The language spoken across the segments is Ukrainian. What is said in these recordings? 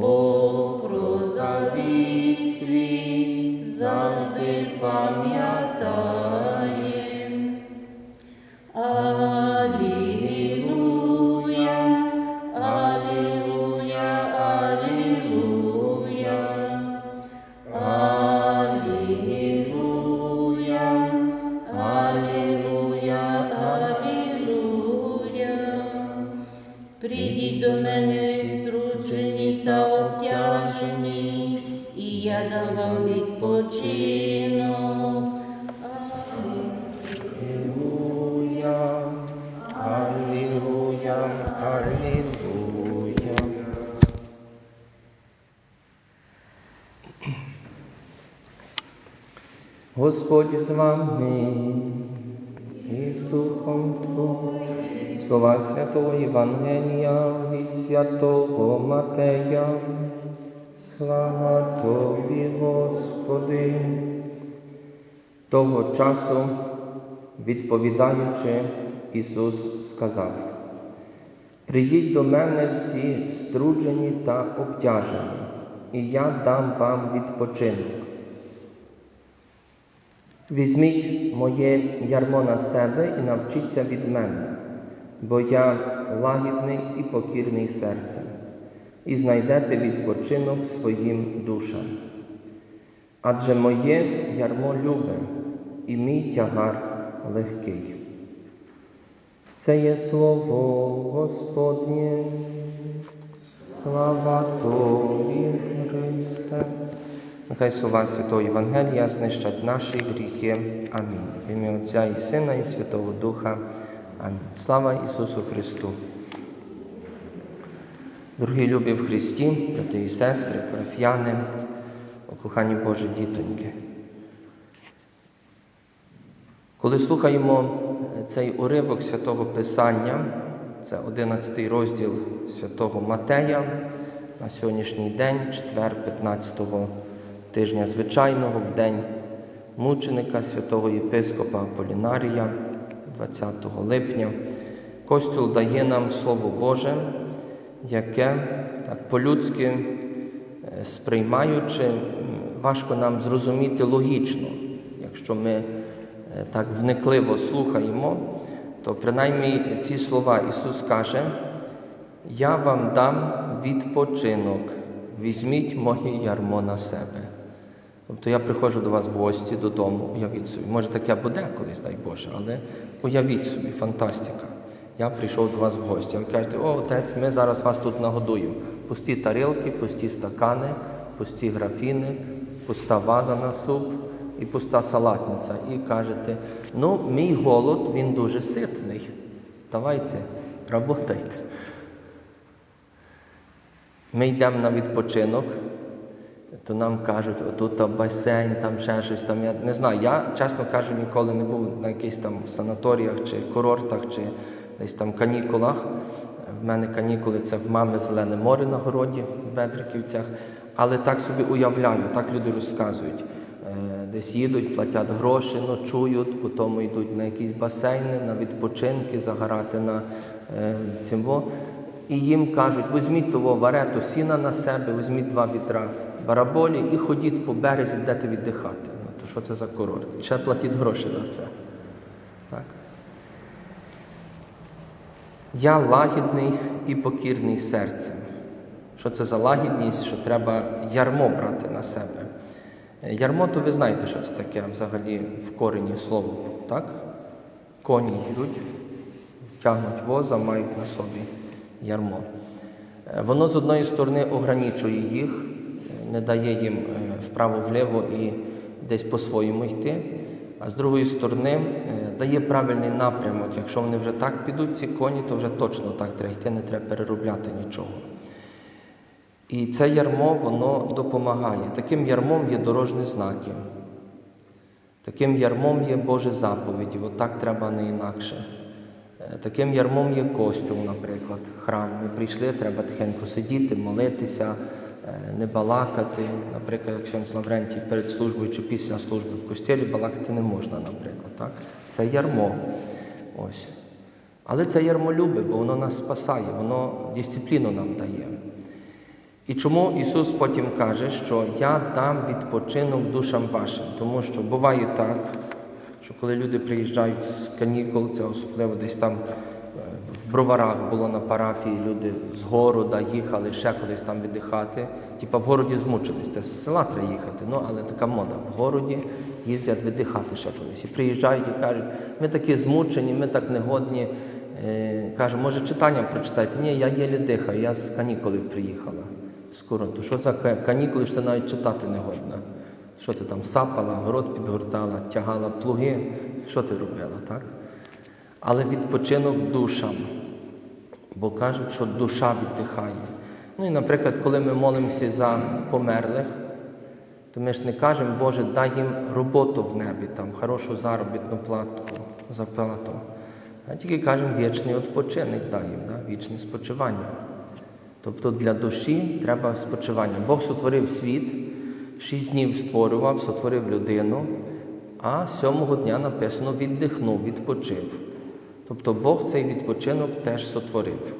бо про завіт свій завжди пам'ятає. Господь з вами і з Духом Твоїм. Слова Святого Євангелія від Святого Матея. Слава Тобі, Господи. Того часу, відповідаючи, Ісус сказав: Прийдіть до мене всі струджені та обтяжені, і я дам вам відпочинок. Візьміть моє ярмо на себе і навчіться від мене, бо я лагідний і покірний серцем, і знайдете відпочинок своїм душам. Адже моє ярмо любе, і мій тягар легкий. Це є слово Господнє. Слава Тобі, Христе. Нехай слова Святого Євангелія знищать наші гріхи. Амінь. В ім'я Отця і Сина, і Святого Духа. Амінь. Слава Ісусу Христу. Дорогі любі в Христі, брати і сестри, парафіяни, кохані Божі дітоньки. Коли слухаємо цей уривок святого Писання, це 11 розділ святого Матея на сьогоднішній день, четвер 15-го тижня звичайного, в день мученика святого єпископа Аполінарія, 20 липня, Костюл дає нам Слово Боже, яке так по-людськи е, сприймаючи, важко нам зрозуміти логічно, якщо ми е, так вникливо слухаємо, то принаймні ці слова Ісус каже: Я вам дам відпочинок, візьміть моє ярмо на себе. Тобто я приходжу до вас в гості додому, уявіть собі, може таке буде колись, дай Боже, але уявіть собі, фантастика. Я прийшов до вас в гості. Ви кажете, о, отець, ми зараз вас тут нагодуємо. Пусті тарілки, пусті стакани, пусті графіни, пуста ваза на суп і пуста салатниця. І кажете, ну, мій голод, він дуже ситний. Давайте, работайте. Ми йдемо на відпочинок, то нам кажуть, отут там басейн, там ще щось там. Я не знаю. Я, чесно кажу, ніколи не був на якихось там санаторіях чи курортах, чи десь там канікулах. В мене канікули це в мами Зелене море на городі в Бедриківцях. Але так собі уявляю, так люди розказують. Е, Десь їдуть, платять гроші, ночують, потім йдуть на якісь басейни, на відпочинки, загорати на е, цимво. І їм кажуть, візьміть того варету сіна на себе, візьміть два вітра бараболі і ходіть по березі, будете віддихати. Ну, то що це за курорт? Ще платіть гроші за це. Так. Я лагідний і покірний серцем. Що це за лагідність, що треба ярмо брати на себе? Ярмо, то ви знаєте, що це таке взагалі в корені слово, так? Коні йдуть, тягнуть воза, мають на собі ярмо. Е, Воно з одної сторони ограничує їх, е, не дає їм е, вправо-вліво і десь по-своєму йти, а з другої сторони дає правильний напрямок. Якщо вони вже так підуть, ці коні, то вже точно так треба йти, не треба переробляти нічого. І це ярмо воно допомагає. Таким ярмом є дорожні знаки. Таким ярмом є Божі заповіді, от треба не інакше. Е, Таким ярмом є костюм, наприклад, храм. Ми прийшли, треба тихенько сидіти, молитися, е, не балакати. Наприклад, якщо Лаврентій перед службою чи після служби в костілі балакати не можна, наприклад. Так? Це ярмо. Ось. Але це ярмо любить, бо воно нас спасає, воно дисципліну нам дає. І чому Ісус потім каже, що я дам відпочинок душам вашим? Тому що буває так, що коли люди приїжджають з канікул, це особливо десь там е, в броварах було на парафії, люди з города їхали ще кудись там віддихати. Типа в городі змучились. Це з села треба їхати. Ну але така мода. В городі їздять віддихати ще кудись. І приїжджають і кажуть, ми такі змучені, ми так негодні. Е, каже, може читання прочитайте? Ні, я єлі дихаю, я з канікулів приїхала. Скоро, то що за канікули, що навіть читати не годна? Що ти там сапала, город підгортала, тягала плуги? Що ти робила, так? Але відпочинок душам. Бо кажуть, що душа віддихає. Ну і, наприклад, коли ми молимося за померлих, то ми ж не кажемо, Боже, дай їм роботу в небі, там, хорошу заробітну плату, зарплату. А тільки кажемо вічний відпочинок дай їм, да? вічне спочивання. Тобто для душі треба спочивання. Бог сотворив світ, шість днів створював, сотворив людину, а сьомого дня написано віддихнув, відпочив. Тобто Бог цей відпочинок теж сотворив.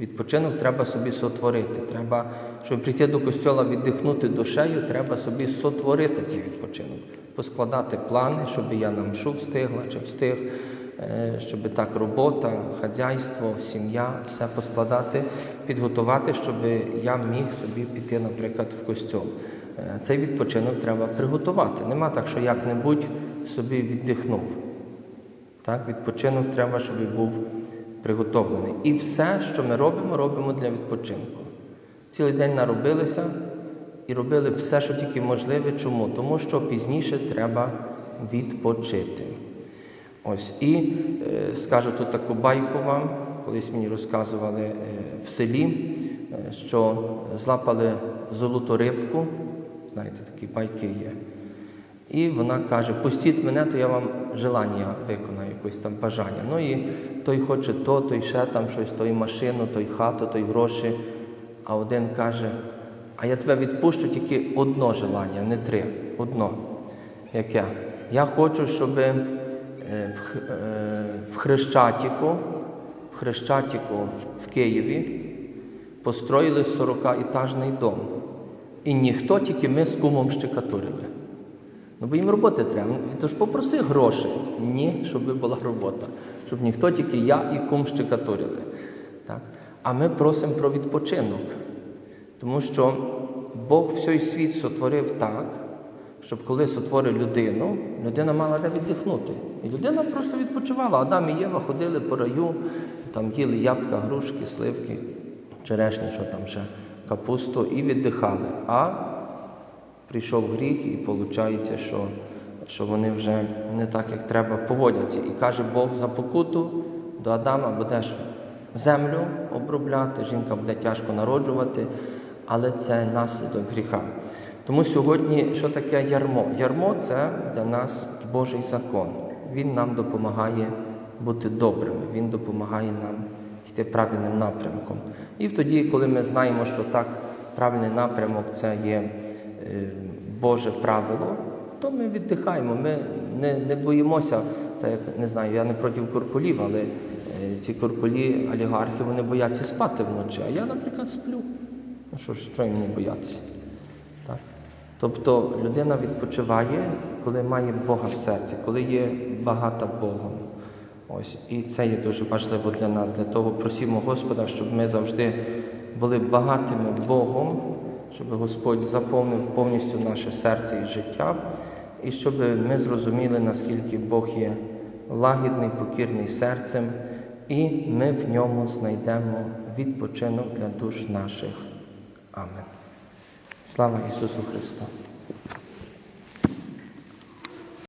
Відпочинок треба собі сотворити. Треба, щоб прийти до костьола віддихнути душею, треба собі сотворити цей відпочинок, поскладати плани, щоб я на мшу встигла чи встиг, е, щоб так робота, хазяйство, сім'я, все поскладати, підготувати, щоб я міг собі піти, наприклад, в костьол. Е, Цей відпочинок треба приготувати. Нема так, що як-небудь собі віддихнув. Так, відпочинок треба, щоб був приготовлений. І все, що ми робимо, робимо для відпочинку. Цілий день наробилися і робили все, що тільки можливе. Чому? Тому що пізніше треба відпочити. Ось і е, скажу тут таку байку вам. Колись мені розказували е, в селі, що злапали золоту рибку. Знаєте, такі байки є. І вона каже: пустіть мене, то я вам желання виконаю, якось там бажання. Ну і той хоче то, той ще там щось, той машину, той хату, той гроші. А один каже: А я тебе відпущу тільки одно желання, не три. Одно. Яке? Я хочу, щоб е, в, Х- е, в Хрещатику в Києві построїли 40-етажний дом. І ніхто, тільки ми з кумом щекатурили. Ну, бо їм роботи треба. Тож попроси грошей. Ні, щоб була робота. Щоб ніхто, тільки я і кум щекатурили. Так? А ми просимо про відпочинок. Тому що Бог всій світ сотворив так, щоб коли сотворив людину, людина мала де віддихнути. І людина просто відпочивала. Адам і Єва ходили по раю, там їли ябка, грушки, сливки, черешні, що там ще, капусту, і віддихали. А прийшов гріх, і виходить, що, що вони вже не так, як треба, поводяться. І каже Бог за покуту до Адама будеш землю обробляти, жінка буде тяжко народжувати, але це наслідок гріха. Тому сьогодні, що таке ярмо? Ярмо це для нас Божий закон. Він нам допомагає бути добрими, він допомагає нам йти правильним напрямком. І тоді, коли ми знаємо, що так правильний напрямок це є е, Боже правило, то ми віддихаємо. Ми не, не боїмося, так як не знаю, я не проти куркулів, але е, ці куркулі олігархи вони бояться спати вночі. А я, наприклад, сплю. Ну що ж, що їм мені боятися? Так? Тобто людина відпочиває, коли має Бога в серці, коли є багата Богом. Ось, і це є дуже важливо для нас. Для того просимо Господа, щоб ми завжди були багатими Богом, щоб Господь заповнив повністю наше серце і життя, і щоб ми зрозуміли, наскільки Бог є лагідний, покірний серцем, і ми в ньому знайдемо відпочинок для душ наших. Амен. Слава Ісусу Христу!